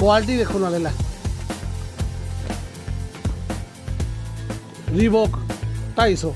Quality ਦੇਖੋ ਨਾਲੇ ਲੈ। ਰੀਬੋਕ 250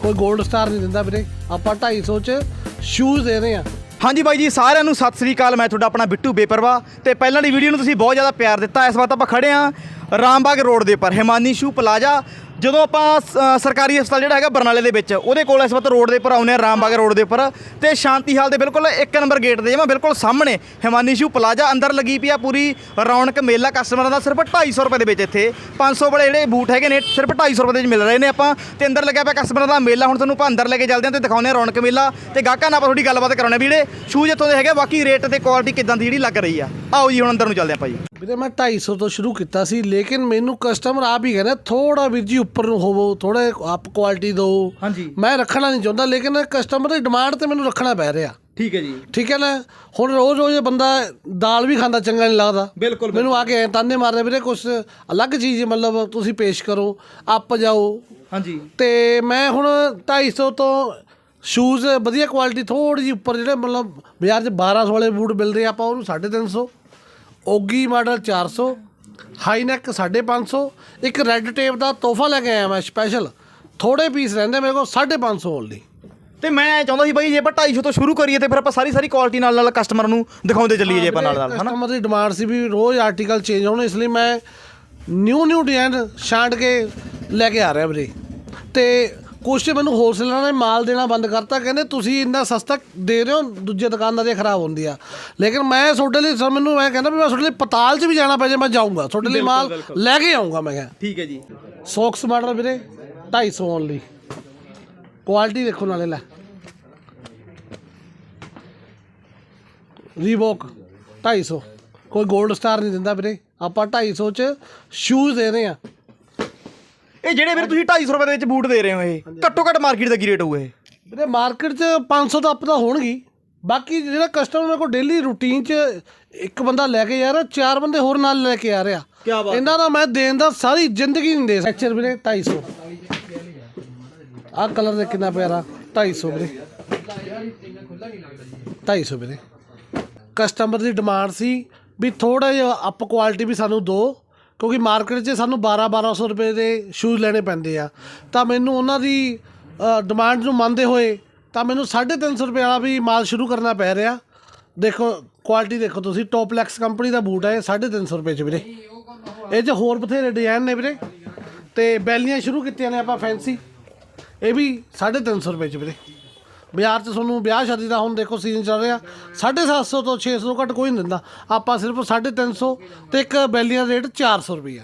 ਕੋਈ 골ਡ ਸਟਾਰ ਨਹੀਂ ਦਿੰਦਾ ਵੀਰੇ। ਆਪਾਂ 250 ਚ ਸ਼ੂਜ਼ ਦੇ ਰਹੇ ਆ ਹਾਂਜੀ ਬਾਈ ਜੀ, ਸਾਰਿਆਂ ਨੂੰ ਸਤਿ ਸ੍ਰੀ ਅਕਾਲ। ਮੈਂ ਤੁਹਾਡਾ ਆਪਣਾ ਬਿੱਟੂ ਬੇਪਰਵਾ। ਤੇ ਪਹਿਲਾਂ ਦੀ ਵੀਡੀਓ ਨੂੰ ਤੁਸੀਂ ਬਹੁਤ ਜ਼ਿਆਦਾ ਪਿਆਰ ਦਿੱਤਾ। ਇਸ ਵਾਰ ਆਪਾਂ ਖੜੇ ਆ ਰਾਮਬਾਗ ਰੋਡ ਦੇ ਉੱਪਰ, ਹਿਮਾਨੀ ਸ਼ੂ ਪਲਾਜ਼ਾ। ਜਦੋਂ ਆਪਾਂ ਸ- ਸਰਕਾਰੀ ਹਸਪਤਾਲ ਜਿਹੜਾ ਹੈਗਾ ਬਰਨਾਲੇ ਦੇ ਵਿੱਚ, ਉਹਦੇ ਕੋਲ ਇਸ ਵਕਤ ਰੋਡ ਦੇ ਉੱਪਰ ਆਉਂਦੇ ਹਾਂ ਰਾਮਬਾਗ ਰੋਡ ਦੇ ਉੱਪਰ, ਤੇ ਸ਼ਾਂਤੀ ਹਾਲ ਦੇ ਬਿਲਕੁਲ ਇੱਕ ਨੰਬਰ ਗੇਟ ਦੇ ਜਮਾ ਬਿਲਕੁਲ ਸਾਹਮਣੇ ਹਿਮਾਨੀ ਸ਼ੂ ਪਲਾਜ਼ਾ ਅੰਦਰ ਲੱਗੀ ਪਈ ਆ ਪੂਰੀ ਰੌਣਕ ਮੇਲਾ ਕਸਟਮਰਾਂ ਦਾ ਸਿਰਫ 250 ਰੁਪਏ ਦੇ ਵਿੱਚ ਇੱਥੇ। 500 ਵਾਲੇ ਜਿਹੜੇ ਬੂਟ ਹੈਗੇ ਨੇ, ਸਿਰਫ 250 ਰੁਪਏ ਦੇ ਵਿੱਚ ਮਿਲ ਰਹੇ ਨੇ ਆਪਾਂ, ਤੇ ਅੰਦਰ ਲੱਗਿਆ ਪਿਆ ਕਸਟਮਰਾਂ ਦਾ ਮੇਲਾ। ਹੁਣ ਤੁਹਾਨੂੰ ਆਪਾਂ ਅੰਦਰ ਲੈ ਕੇ ਚੱਲਦੇ ਹਾਂ, ਤੇ ਦਿਖਾਉਂਦੇ ਹਾਂ ਰੌਣਕ ਮੇਲਾ। ਤੇ ਗਾਹਕਾਂ ਨਾਲ ਆਪਾਂ ਥੋੜੀ ਗੱਲਬਾਤ ਕਰਾਉਣੇ ਵੀ ਜਿਹੜੇ ਸ਼ੂਜ਼ ਇੱਥੋਂ ਦੇ ਹੈਗੇ ਬਾਕੀ ਰੇਟ ਤੇ ਕੁਆਲਿਟੀ ਕਿਦਾਂ ਦੀ ਜਿਹੜੀ ਲੱਗ ਰਹੀ ਆ। ਆਓ ਜੀ, ਹੁਣ ਅੰਦਰ ਨੂੰ ਚੱਲਦੇ ਆਪਾਂ ਜੀ। ਵੀਰੇ ਮੈਂ 250 ਤੋਂ ਸ਼ੁਰੂ ਕੀਤਾ ਸੀ ਲੇਕਿਨ ਮੈਨੂੰ ਕਸਟਮਰ ਆਪ ਹੀ ਕਹਿੰਦਾ ਥੋੜਾ ਵੀਰ ਜੀ ਉੱਪਰ ਨੂੰ ਹੋਵੋ ਥੋੜਾ ਆਪ ਕੁਆਲਿਟੀ ਦਿਓ। ਹਾਂਜੀ। ਮੈਂ ਰੱਖਣਾ ਨਹੀਂ ਚਾਹੁੰਦਾ ਲੇਕਿਨ ਕਸਟਮਰ ਦੀ ਡਿਮਾਂਡ ਤੇ ਮੈਨੂੰ ਰੱਖਣਾ ਪੈ ਰਿਹਾ। ਠੀਕ ਹੈ ਜੀ। ਠੀਕ ਹੈ ਨਾ? ਹੁਣ ਰੋਜ਼ ਰੋਜ਼ ਇਹ ਬੰਦਾ ਦਾਲ ਵੀ ਖਾਂਦਾ ਚੰਗਾ ਨਹੀਂ ਲੱਗਦਾ। ਬਿਲਕੁਲ ਮੈਨੂੰ ਆ ਕੇ ਐਂ ਤਾਨੇ ਮਾਰਦੇ ਵੀਰੇ ਕੁਝ ਅਲੱਗ ਚੀਜ਼ ਮਤਲਬ ਤੁਸੀਂ ਪੇਸ਼ ਕਰੋ ਆਪ ਜਾਓ। ਹਾਂਜੀ। ਤੇ ਮੈਂ ਹੁਣ 250 ਤੋਂ ਸ਼ੂਜ਼ ਵਧੀਆ ਕੁਆਲਿਟੀ ਥੋੜੀ ਜਿਹੀ ਉੱਪਰ ਜਿਹੜੇ ਮਤਲਬ ਬਾਜ਼ਾਰ 'ਚ 1200 ਵਾਲੇ ਬੂਟ ਮਿਲਦੇ ਆਪਾਂ ਉਹਨੂੰ 350 ਓਗੀ ਮਾਡਲ 400 ਹਾਈ ਨੈਕ 550 ਇੱਕ ਰੈੱਡ ਟੇਪ ਦਾ ਤੋਹਫਾ ਲੈ ਕੇ ਆਇਆ ਮੈਂ ਸਪੈਸ਼ਲ ਥੋੜੇ ਪੀਸ ਰਹਿੰਦੇ ਮੇਰੇ ਕੋਲ 550 ਓਨਲੀ ਤੇ ਮੈਂ ਚਾਹੁੰਦਾ ਸੀ ਬਾਈ ਜੇ ਆਪਾਂ 250 ਤੋਂ ਸ਼ੁਰੂ ਕਰੀਏ ਤੇ ਫਿਰ ਆਪਾਂ ਸਾਰੀ ਸਾਰੀ ਕੁਆਲਿਟੀ ਨਾਲ ਨਾਲ ਕਸਟਮਰ ਨੂੰ ਦਿਖਾਉਂਦੇ ਚੱਲੀਏ ਜੇ ਆਪਾਂ ਨਾਲ ਨਾਲ ਹਨਾ? ਕਸਟਮਰ ਦੀ ਡਿਮਾਂਡ ਸੀ ਵੀ ਰੋਜ਼ ਆਰਟੀਕਲ ਚੇਂਜ ਹੋਣ ਇਸ ਲਈ ਮੈਂ ਨਿਊ ਨਿਊ ਡਿਜ਼ਾਈਨ ਛਾਂਟ ਕੇ ਲੈ ਕੇ ਆ ਰਿਹਾ ਵੀਰੇ। ਤੇ ਕੁਛ ਮੈਨੂੰ ਹੋਲਸੇਲਰਾਂ ਨੇ ਮਾਲ ਦੇਣਾ ਬੰਦ ਕਰਤਾ ਕਹਿੰਦੇ ਤੁਸੀਂ ਇੰਨਾ ਸਸਤਾ ਦੇ ਰਹੇ ਹੋ ਦੂਜੇ ਦੁਕਾਨਦਾਰ ਦੇ ਖਰਾਬ ਹੁੰਦੀ ਆ ਲੇਕਿਨ ਮੈਂ ਤੁਹਾਡੇ ਲਈ ਸਰ ਮੈਨੂੰ ਮੈਂ ਕਹਿੰਦਾ ਵੀ ਮੈਂ ਤੁਹਾਡੇ ਲਈ ਪਤਾਲ 'ਚ ਵੀ ਜਾਣਾ ਪੈ ਜੇ ਮੈਂ ਜਾਊਂਗਾ। ਤੁਹਾਡੇ ਲਈ ਮਾਲ ਲੈ ਕੇ ਆਊਂਗਾ ਮੈਂ ਕਿਹਾ। ਠੀਕ ਹੈ ਜੀ। ਸੌਕਸ ਮਾਡਲ ਵੀਰੇ 250 ਓਨਲੀ ਕੁਆਲਿਟੀ ਦੇਖੋ ਨਾਲੇ ਲੈ। ਰੀਬੋਕ 250 ਕੋਈ 골ਡ ਸਟਾਰ ਨਹੀਂ ਦਿੰਦਾ ਵੀਰੇ। ਆਪਾਂ 250 ਚ ਸ਼ੂਜ਼ ਦੇ ਰਹੇ ਆ ਇਹ ਜਿਹੜੇ ਵੀਰ ਤੁਸੀਂ 250 ਰੁਪਏ ਦੇ ਵਿੱਚ ਬੂਟ ਦੇ ਰਹੇ ਹੋ ਇਹ ਘੱਟੋ ਘੱਟ ਮਾਰਕੀਟ ਦਾ ਕੀ ਰੇਟ ਹੋਊ ਇਹ? ਵੀਰੇ ਮਾਰਕੀਟ 'ਚ 500 ਤਾਂ ਅਪ ਤਾਂ ਹੋਣਗੀ। ਬਾਕੀ ਜਿਹੜਾ ਕਸਟਮਰ ਮੇਰੇ ਕੋਲ ਡੇਲੀ ਰੂਟੀਨ 'ਚ ਇੱਕ ਬੰਦਾ ਲੈ ਕੇ ਆ ਰਿਹਾ ਚਾਰ ਬੰਦੇ ਹੋਰ ਨਾਲ ਲੈ ਕੇ ਆ ਰਿਹਾ। ਇਹਨਾਂ ਦਾ ਮੈਂ ਦੇਣ ਦਾ ਸਾਰੀ ਜ਼ਿੰਦਗੀ ਨਹੀਂ ਦੇ ਸਕਦਾ। ਵੀਰੇ 250 ਆਹ ਕਲਰ ਦੇ ਕਿੰਨਾ ਪਿਆਰਾ 250 ਵੀਰੇ। 250 ਵੀਰੇ। ਕਸਟਮਰ ਦੀ ਡਿਮਾਂਡ ਸੀ ਵੀ ਥੋੜਾ ਜਿਹਾ ਅਪ ਕੁਆਲਿਟੀ ਵੀ ਸਾਨੂੰ ਦਿਓ ਕਿਉਂਕਿ ਮਾਰਕੀਟ 'ਚ ਸਾਨੂੰ 12 1200 ਰੁਪਏ ਦੇ ਸ਼ੂਜ਼ ਲੈਣੇ ਪੈਂਦੇ ਆ। ਤਾਂ ਮੈਨੂੰ ਉਹਨਾਂ ਦੀ ਡਿਮਾਂਡ ਨੂੰ ਮੰਨਦੇ ਹੋਏ ਤਾਂ ਮੈਨੂੰ 350 ਰੁਪਏ ਵਾਲਾ ਵੀ ਮਾਲ ਸ਼ੁਰੂ ਕਰਨਾ ਪੈ ਰਿਹਾ। ਦੇਖੋ ਕੁਆਲਿਟੀ ਦੇਖੋ ਤੁਸੀਂ ਟੋਪਲੈਕਸ ਕੰਪਨੀ ਦਾ ਬੂਟ ਹੈ ਇਹ 350 ਰੁਪਏ 'ਚ ਵੀਰੇ। ਇਹ 'ਚ ਹੋਰ ਬਥੇਰੇ ਡਿਜ਼ਾਈਨ ਨੇ ਵੀਰੇ। ਤੇ ਬੈਲੀਆਂ ਸ਼ੁਰੂ ਕੀਤੀਆਂ ਨੇ ਆਪਾਂ ਫੈਂਸੀ ਇਹ ਵੀ 350 ਰੁਪਏ 'ਚ ਵੀਰੇ। ਬਾਜ਼ਾਰ 'ਚ ਤੁਹਾਨੂੰ ਵਿਆਹ ਸ਼ਾਦੀ ਦਾ ਹੁਣ ਦੇਖੋ ਸੀਜ਼ਨ ਚੱਲ ਰਿਹਾ। 750 ਤੋਂ 600 ਘੱਟ ਕੋਈ ਨਹੀਂ ਦਿੰਦਾ। ਆਪਾਂ ਸਿਰਫ 350 ਤੇ ਇੱਕ ਬੈਲੀਆਂ ਰੇਟ 400 ਰੁਪਈਆ।